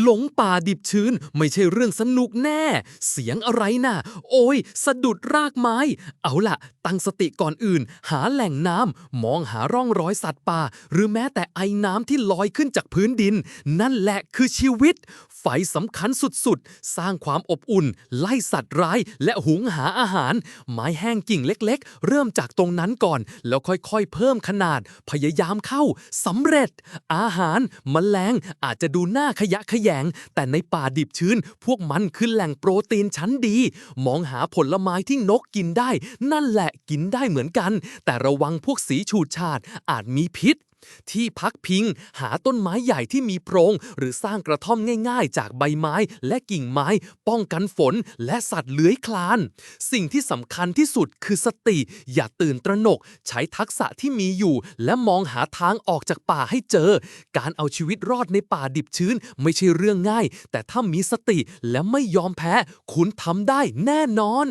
หลงป่าดิบชื้นไม่ใช่เรื่องสนุกแน่ เสียงอะไรน่ะ โอ้ย สะดุดรากไม้ เอาล่ะ ตั้งสติก่อนอื่น หาแหล่งน้ำมองหาร่องรอยสัตว์ป่า หรือแม้แต่ไอ้น้ำที่ลอยขึ้นจากพื้นดิน นั่นแหละคือชีวิต ไฟสำคัญสุดๆ สร้างความอบอุ่น ไล่สัตว์ร้ายและหุงหาอาหาร ไม้แห้งกิ่งเล็ก ๆ เริ่มจากตรงนั้นก่อน แล้วค่อยๆ เพิ่มขนาด พยายามเข้าสำเร็จ อาหารมแมลงอาจจะดูหน่าขยะแขยง แต่ในป่าดิบชื้น พวกมันคือแหล่งโปรตีนชั้นดี มองหาผลไม้ที่นกกินได้ นั่นแหละกินได้เหมือนกัน แต่ระวังพวกสีฉูดฉาดอาจมีพิษ ที่พักพิงหาต้นไม้ใหญ่ที่มีโพรง หรือสร้างกระท่อมง่ายๆ จากใบไม้และกิ่งไม้ ป้องกันฝนและสัตว์เลื้อยคลาน สิ่งที่สำคัญที่สุดคือสติ อย่าตื่นตระหนก ใช้ทักษะที่มีอยู่ และมองหาทางออกจากป่าให้เจอ การเอาชีวิตรอดในป่าดิบชื้น ไม่ใช่เรื่องง่าย แต่ถ้ามีสติและไม่ยอมแพ้ คุณทำได้แน่นอน